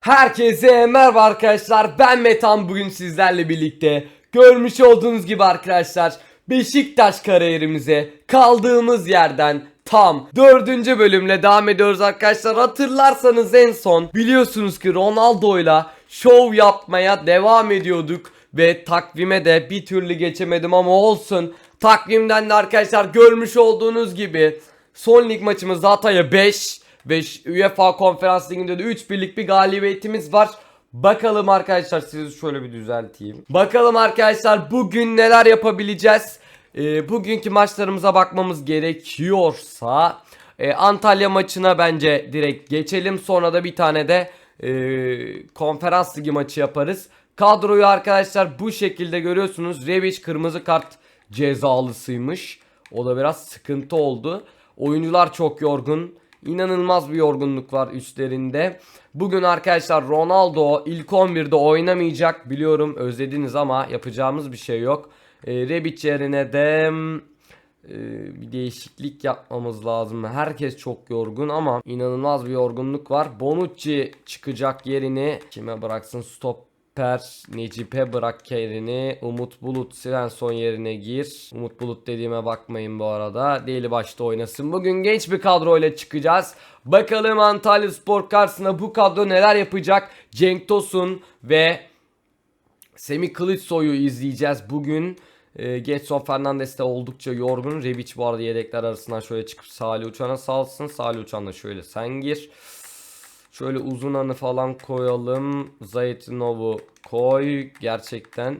Herkese merhaba arkadaşlar. Ben Metan. Bugün sizlerle birlikte görmüş olduğunuz gibi arkadaşlar Beşiktaş kariyerimize kaldığımız yerden tam dördüncü bölümle devam ediyoruz arkadaşlar. Hatırlarsanız en son biliyorsunuz ki Ronaldo'yla şov yapmaya devam ediyorduk ve takvime de bir türlü geçemedim ama olsun. Takvimden de arkadaşlar görmüş olduğunuz gibi son lig maçımız Hatay'a 5 ve UEFA Konferans Ligi'nde de 3 birlik bir galibiyetimiz var. Bakalım arkadaşlar sizi şöyle bir düzelteyim. Bakalım arkadaşlar bugün neler yapabileceğiz. Ee, bugünkü maçlarımıza bakmamız gerekiyorsa e, Antalya maçına bence direkt geçelim. Sonra da bir tane de e, konferans ligi maçı yaparız. Kadroyu arkadaşlar bu şekilde görüyorsunuz. Rebic kırmızı kart cezalısıymış. O da biraz sıkıntı oldu. Oyuncular çok yorgun. İnanılmaz bir yorgunluk var üstlerinde. Bugün arkadaşlar Ronaldo ilk 11'de oynamayacak. Biliyorum özlediniz ama yapacağımız bir şey yok. E, Rebic yerine de mm, e, bir değişiklik yapmamız lazım. Herkes çok yorgun ama inanılmaz bir yorgunluk var. Bonucci çıkacak yerini kime bıraksın? Stopper Necip'e bırak yerini. Umut Bulut Svensson yerine gir. Umut Bulut dediğime bakmayın bu arada. Değil başta oynasın. Bugün genç bir kadroyla çıkacağız. Bakalım Antalya Spor karşısında bu kadro neler yapacak? Cenk Tosun ve Semih Kılıçsoy'u izleyeceğiz bugün. E, Getson Fernandes de oldukça yorgun. Rebic bu arada yedekler arasından şöyle çıkıp Salih Uçan'a salsın. Salih Uçan da şöyle sen gir. Şöyle uzun anı falan koyalım. Zayetinov'u koy. Gerçekten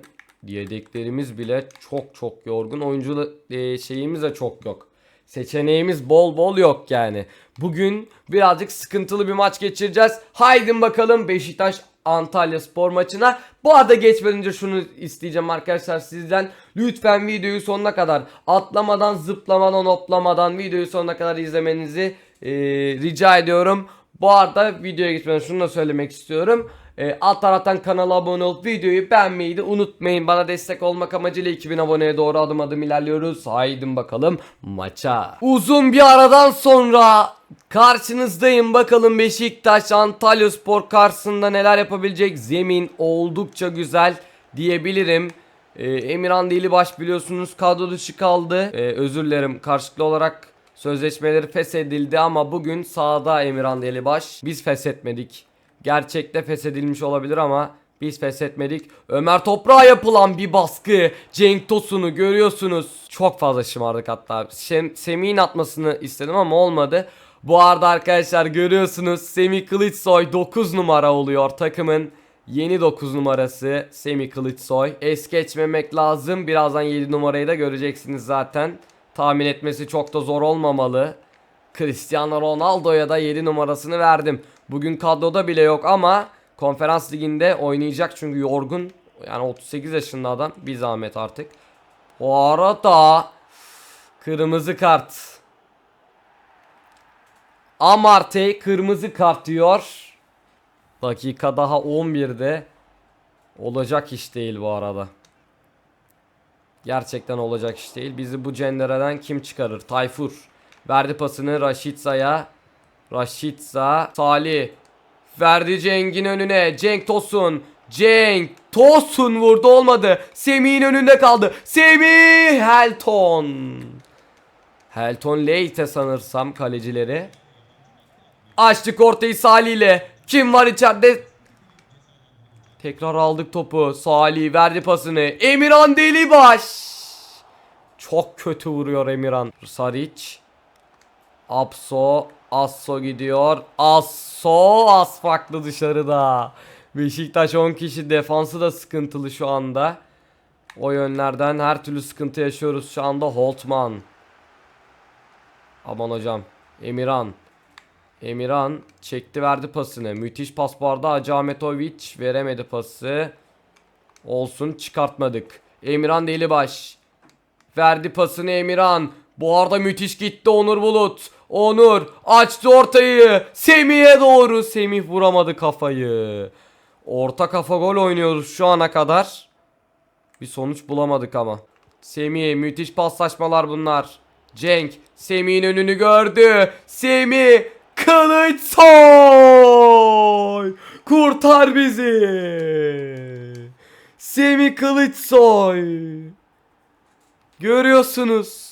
yedeklerimiz bile çok çok yorgun. Oyuncu e, şeyimiz de çok yok. Seçeneğimiz bol bol yok yani. Bugün birazcık sıkıntılı bir maç geçireceğiz. Haydi bakalım Beşiktaş Antalya spor maçına. Bu arada geçmeden önce şunu isteyeceğim arkadaşlar sizden. Lütfen videoyu sonuna kadar atlamadan, zıplamadan, hoplamadan videoyu sonuna kadar izlemenizi e, rica ediyorum. Bu arada videoya geçmeden şunu da söylemek istiyorum. E, alt taraftan kanala abone olup videoyu beğenmeyi de unutmayın. Bana destek olmak amacıyla 2000 aboneye doğru adım adım ilerliyoruz. Haydi bakalım maça. Uzun bir aradan sonra karşınızdayım. Bakalım Beşiktaş Antalya Spor karşısında neler yapabilecek. Zemin oldukça güzel diyebilirim. E, Emirhan Delibaş biliyorsunuz kadro dışı kaldı. E, özür dilerim karşılıklı olarak Sözleşmeleri feshedildi ama bugün sahada Emirhan Delibaş. Biz feshetmedik. Gerçekte feshedilmiş olabilir ama biz feshetmedik. Ömer Toprağa yapılan bir baskı. Cenk Tosun'u görüyorsunuz. Çok fazla şımardık hatta. Şem, Semih'in atmasını istedim ama olmadı. Bu arada arkadaşlar görüyorsunuz Semih Kılıçsoy 9 numara oluyor takımın. Yeni 9 numarası Semih Kılıçsoy. Es geçmemek lazım. Birazdan 7 numarayı da göreceksiniz zaten. Tahmin etmesi çok da zor olmamalı. Cristiano Ronaldo'ya da 7 numarasını verdim. Bugün kadroda bile yok ama konferans liginde oynayacak çünkü yorgun. Yani 38 yaşında adam bir zahmet artık. O arada kırmızı kart. Amarte kırmızı kart diyor. Dakika daha 11'de. Olacak iş değil bu arada. Gerçekten olacak iş değil. Bizi bu cendereden kim çıkarır? Tayfur. Verdi pasını Raşitsa'ya. Raşitsa. Salih. Verdi Cenk'in önüne. Cenk Tosun. Cenk Tosun vurdu olmadı. Semih'in önünde kaldı. Semih Helton. Helton Leite sanırsam kalecileri. Açtık ortayı Salih ile. Kim var içeride? Tekrar aldık topu. Salih verdi pasını. Emirhan Delibaş. Çok kötü vuruyor Emirhan. Saric. Apso. Asso gidiyor. Asso. As farklı dışarıda. Beşiktaş 10 kişi defansı da sıkıntılı şu anda. O yönlerden her türlü sıkıntı yaşıyoruz şu anda. Holtman. Aman hocam. Emirhan. Emirhan çekti verdi pasını. Müthiş pas arada. Hacı Ahmetoviç veremedi pası. Olsun çıkartmadık. Emirhan Delibaş. Verdi pasını Emirhan. Bu arada müthiş gitti Onur Bulut. Onur açtı ortayı. Semih'e doğru. Semih vuramadı kafayı. Orta kafa gol oynuyoruz şu ana kadar. Bir sonuç bulamadık ama. Semih müthiş paslaşmalar bunlar. Cenk Semih'in önünü gördü. Semih Kılıçsoy! Kurtar bizi. Semih Kılıçsoy. Görüyorsunuz.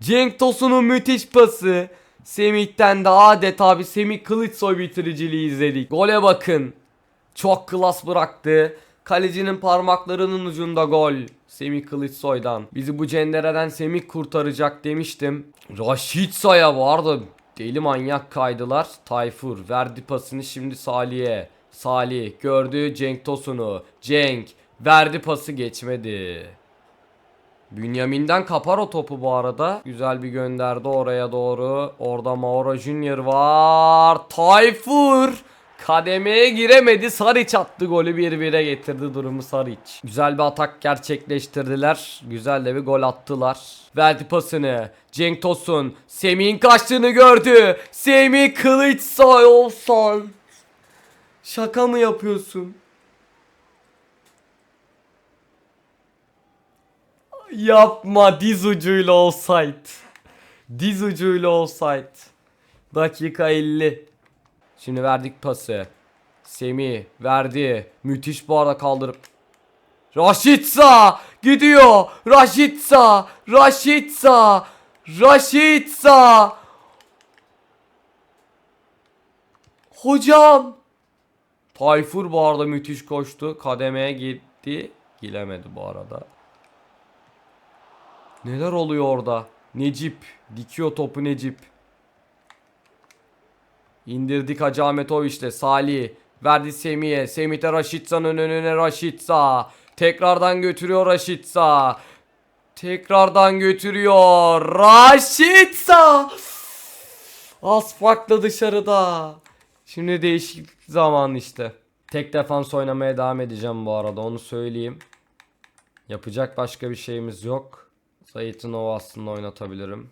Cenk Tosun'un müthiş pası. Semih'ten de adeta bir Semih Kılıçsoy bitiriciliği izledik. Gole bakın. Çok klas bıraktı. Kalecinin parmaklarının ucunda gol. Semih Kılıçsoy'dan. Bizi bu cendereden Semih kurtaracak demiştim. Raşitsa'ya vardı. Deli manyak kaydılar. Tayfur verdi pasını şimdi Salih'e. Salih gördü Cenk Tosun'u. Cenk verdi pası geçmedi. Bünyamin'den kapar o topu bu arada. Güzel bir gönderdi oraya doğru. Orada Mauro Junior var. Tayfur. Kademeye giremedi. Saric attı golü 1-1'e getirdi durumu Saric. Güzel bir atak gerçekleştirdiler. Güzel de bir gol attılar. Verdi pasını. Cenk Tosun. Semih'in kaçtığını gördü. Semih Kılıçsoy offside. Şaka mı yapıyorsun? Yapma diz ucuyla offside. Diz ucuyla offside. Dakika 50. Şimdi verdik pası. Semih verdi. Müthiş bu arada kaldırıp. Raşitsa gidiyor. Raşitsa. Raşitsa. Raşitsa. Hocam. Tayfur bu arada müthiş koştu. Kademeye gitti. Giremedi bu arada. Neler oluyor orada? Necip. Dikiyor topu Necip. İndirdik Hacı Ahmetoviç'le Salih. Verdi Semih'e. Semih de Raşitsa'nın önüne Raşitsa. Tekrardan götürüyor Raşitsa. Tekrardan götürüyor. Raşitsa. Az farklı dışarıda. Şimdi değişik zaman işte. Tek defans oynamaya devam edeceğim bu arada onu söyleyeyim. Yapacak başka bir şeyimiz yok. Zayt'ın aslında oynatabilirim.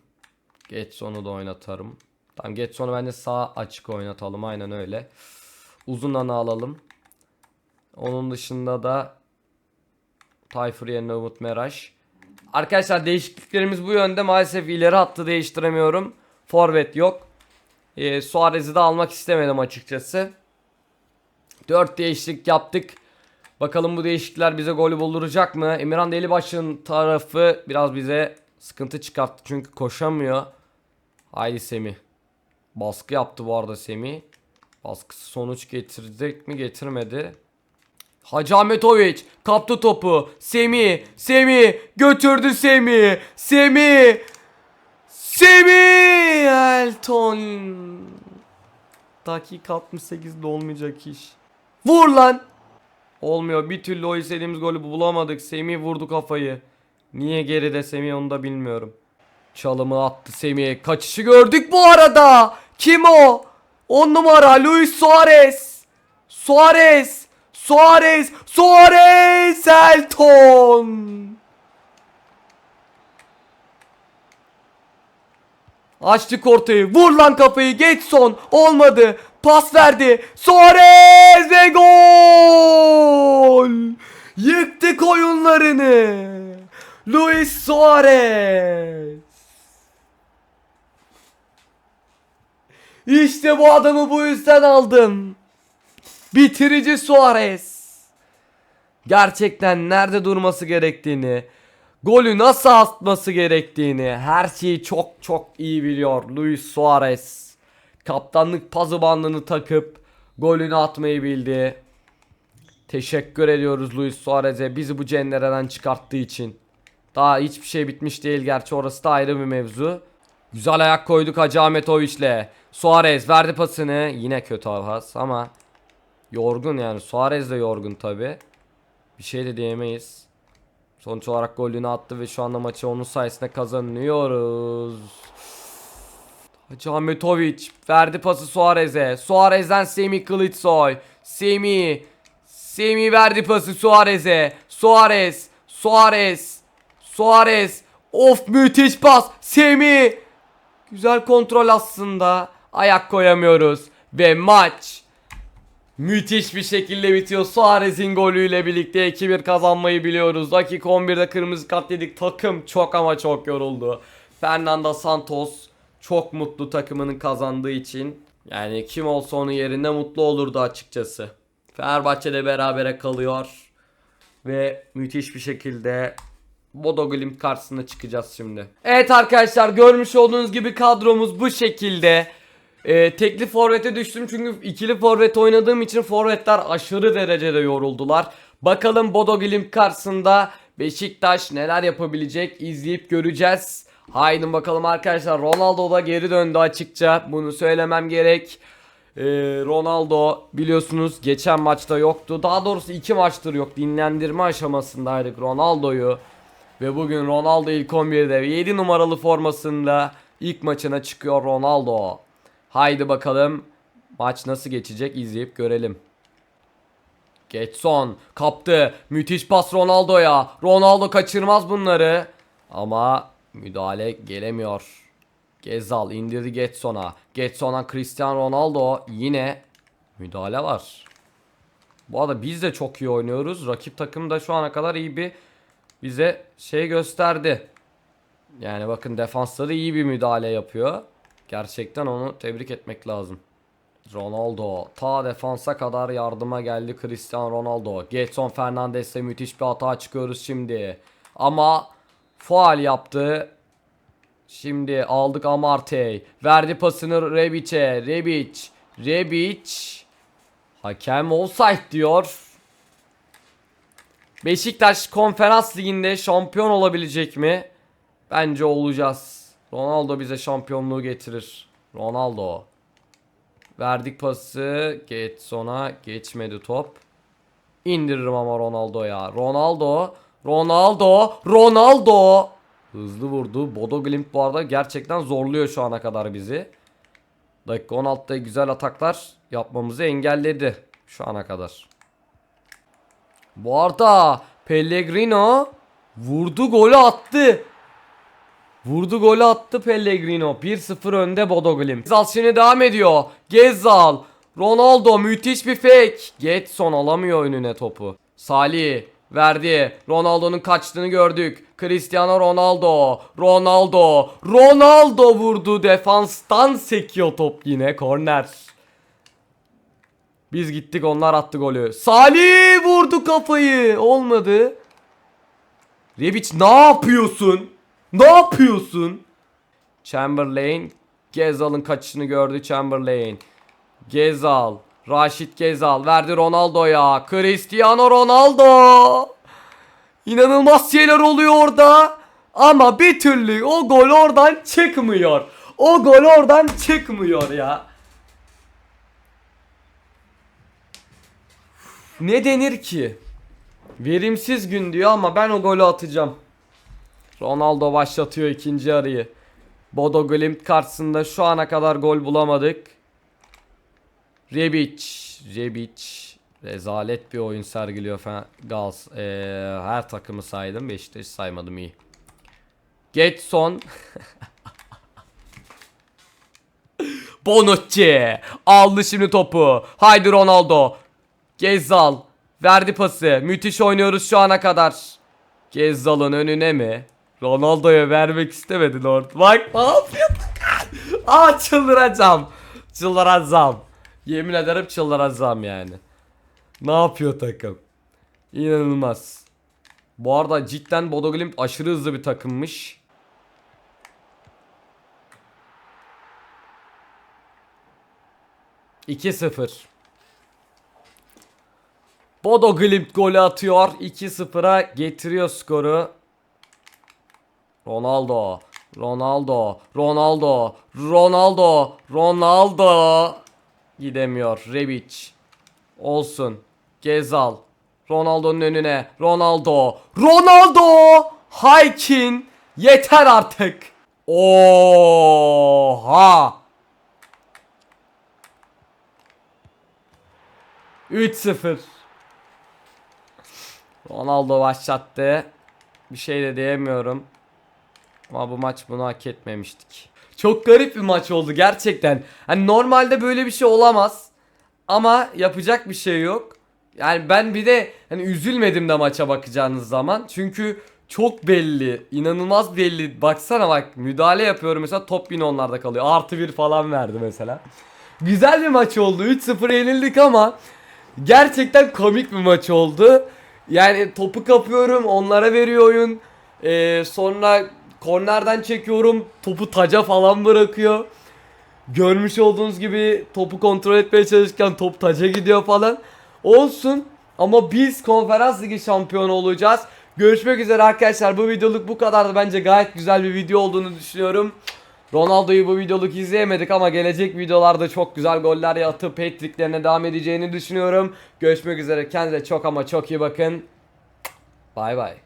Getson'u da oynatırım. Tamam Getson'u bence sağ açık oynatalım aynen öyle. Uzun ana alalım. Onun dışında da Tayfur yerine Umut Meraş. Arkadaşlar değişikliklerimiz bu yönde. Maalesef ileri hattı değiştiremiyorum. Forvet yok. Ee, Suarez'i de almak istemedim açıkçası. 4 değişiklik yaptık. Bakalım bu değişiklikler bize golü bulduracak mı? Emirhan Delibaş'ın tarafı biraz bize sıkıntı çıkarttı. Çünkü koşamıyor. Haydi Semih. Baskı yaptı bu arada Semih. Baskısı sonuç getirecek mi getirmedi. Hacı Ahmetoviç kaptı topu. Semih. Semih. Götürdü Semih. Semih. Semih. Elton. Dakika 68'de olmayacak iş. Vur lan. Olmuyor. Bir türlü o istediğimiz golü bulamadık. Semih vurdu kafayı. Niye geride Semih onu da bilmiyorum. Çalımı attı Semih. Kaçışı gördük bu arada. Kim o? 10 numara Luis Suarez. Suarez. Suarez. Suarez. Elton. Açtık ortayı. Vur lan kafayı. Geç son. Olmadı. Pas verdi. Suarez ve gol. Yıktık oyunlarını. Luis Suarez. İşte bu adamı bu yüzden aldım. Bitirici Suarez. Gerçekten nerede durması gerektiğini, golü nasıl atması gerektiğini her şeyi çok çok iyi biliyor Luis Suarez. Kaptanlık pazı bandını takıp golünü atmayı bildi. Teşekkür ediyoruz Luis Suarez'e bizi bu cendereden çıkarttığı için. Daha hiçbir şey bitmiş değil gerçi orası da ayrı bir mevzu. Güzel ayak koyduk Hacı Ahmetoviç'le. Suarez verdi pasını. Yine kötü pas ama yorgun yani. Suarez de yorgun tabi. Bir şey de diyemeyiz. Sonuç olarak golünü attı ve şu anda maçı onun sayesinde kazanıyoruz. Hacı Ahmetoviç verdi pası Suarez'e. Suarez'den Semih Kılıçsoy. Semih. Semih verdi pası Suarez'e. Suarez. Suarez. Suarez. Of müthiş pas. Semih. Güzel kontrol aslında. Ayak koyamıyoruz. Ve maç müthiş bir şekilde bitiyor. Suarez'in golüyle birlikte 2-1 kazanmayı biliyoruz. Dakika 11'de kırmızı kart yedik. Takım çok ama çok yoruldu. Fernando Santos çok mutlu takımının kazandığı için. Yani kim olsa onun yerinde mutlu olurdu açıkçası. Fenerbahçe'de berabere kalıyor. Ve müthiş bir şekilde Bodo Glimt karşısına çıkacağız şimdi. Evet arkadaşlar görmüş olduğunuz gibi kadromuz bu şekilde. Ee, tekli forvete düştüm çünkü ikili forvet oynadığım için forvetler aşırı derecede yoruldular. Bakalım Bodo Glimt karşısında Beşiktaş neler yapabilecek izleyip göreceğiz. Haydi bakalım arkadaşlar Ronaldo da geri döndü açıkça bunu söylemem gerek. Ee, Ronaldo biliyorsunuz geçen maçta yoktu. Daha doğrusu iki maçtır yok. Dinlendirme aşamasındaydık Ronaldo'yu. Ve bugün Ronaldo ilk 11'de 7 numaralı formasında ilk maçına çıkıyor Ronaldo. Haydi bakalım maç nasıl geçecek izleyip görelim. Getson kaptı. Müthiş pas Ronaldo'ya. Ronaldo kaçırmaz bunları. Ama müdahale gelemiyor. Gezal indirdi Getson'a. Getson'a Cristiano Ronaldo yine müdahale var. Bu arada biz de çok iyi oynuyoruz. Rakip takım da şu ana kadar iyi bir bize şey gösterdi. Yani bakın defansları iyi bir müdahale yapıyor. Gerçekten onu tebrik etmek lazım. Ronaldo ta defansa kadar yardıma geldi Cristiano Ronaldo. Getson Fernandes'le müthiş bir hata çıkıyoruz şimdi. Ama faal yaptı. Şimdi aldık Amartey. Verdi pasını Rebic'e. Rebic. Rebic. Hakem offside diyor. Beşiktaş konferans liginde şampiyon olabilecek mi? Bence olacağız. Ronaldo bize şampiyonluğu getirir. Ronaldo. Verdik pası. Getson'a geçmedi top. İndiririm ama Ronaldo'ya. Ronaldo. Ronaldo. Ronaldo. Hızlı vurdu. Bodo Glimt bu arada gerçekten zorluyor şu ana kadar bizi. Dakika 16'da güzel ataklar yapmamızı engelledi şu ana kadar. Bu arada Pellegrino vurdu golü attı. Vurdu golü attı Pellegrino. 1-0 önde Bodo. Gezal şimdi devam ediyor. Gezal. Ronaldo müthiş bir fake. Getson alamıyor önüne topu. Salih verdi. Ronaldo'nun kaçtığını gördük. Cristiano Ronaldo. Ronaldo. Ronaldo vurdu. Defanstan sekiyor top yine. Korner. Biz gittik onlar attı golü. Salih vurdu kafayı. Olmadı. Rebic ne yapıyorsun? Ne yapıyorsun? Chamberlain Gezal'ın kaçışını gördü Chamberlain. Gezal, Raşit Gezal verdi Ronaldo'ya. Cristiano Ronaldo. İnanılmaz şeyler oluyor orada. Ama bir türlü o gol oradan çıkmıyor. O gol oradan çıkmıyor ya. Ne denir ki? Verimsiz gün diyor ama ben o golü atacağım. Ronaldo başlatıyor ikinci yarıyı. Bodo Glimt karşısında şu ana kadar gol bulamadık. Rebic, Rebic rezalet bir oyun sergiliyor. Gals ee, her takımı saydım. Beşiktaş'ı saymadım iyi. Getson. Bonucci aldı şimdi topu. Haydi Ronaldo. Gezal verdi pası. Müthiş oynuyoruz şu ana kadar. Gezal'ın önüne mi? Ronaldo'ya vermek istemedi Lord. Bak ne yapıyorduk? Aa çıldıracağım. Çıldıracağım. Yemin ederim çıldıracağım yani. Ne yapıyor takım? İnanılmaz. Bu arada cidden Bodo Glimt aşırı hızlı bir takımmış. İki sıfır. Bodo Glimt golü atıyor. 2-0'a getiriyor skoru. Ronaldo. Ronaldo. Ronaldo. Ronaldo. Ronaldo. Gidemiyor. Rebic. Olsun. Gezal. Ronaldo'nun önüne. Ronaldo. Ronaldo. Haykin. Yeter artık. Oha. 3-0. Ronaldo başlattı. Bir şey de diyemiyorum. Ama bu maç bunu hak etmemiştik. Çok garip bir maç oldu gerçekten. Hani normalde böyle bir şey olamaz. Ama yapacak bir şey yok. Yani ben bir de hani üzülmedim de maça bakacağınız zaman. Çünkü çok belli. inanılmaz belli. Baksana bak müdahale yapıyorum mesela top yine onlarda kalıyor. Artı bir falan verdi mesela. güzel bir maç oldu. 3-0 yenildik ama gerçekten komik bir maç oldu. Yani topu kapıyorum, onlara veriyor oyun. Ee, sonra kornerden çekiyorum, topu taca falan bırakıyor. Görmüş olduğunuz gibi topu kontrol etmeye çalışırken top taca gidiyor falan. Olsun ama biz konferans ligi şampiyonu olacağız. Görüşmek üzere arkadaşlar. Bu videoluk bu kadardı. Bence gayet güzel bir video olduğunu düşünüyorum. Ronaldo'yu bu videoluk izleyemedik ama gelecek videolarda çok güzel goller atıp hat-tricklerine devam edeceğini düşünüyorum. Görüşmek üzere. Kendinize çok ama çok iyi bakın. Bay bay.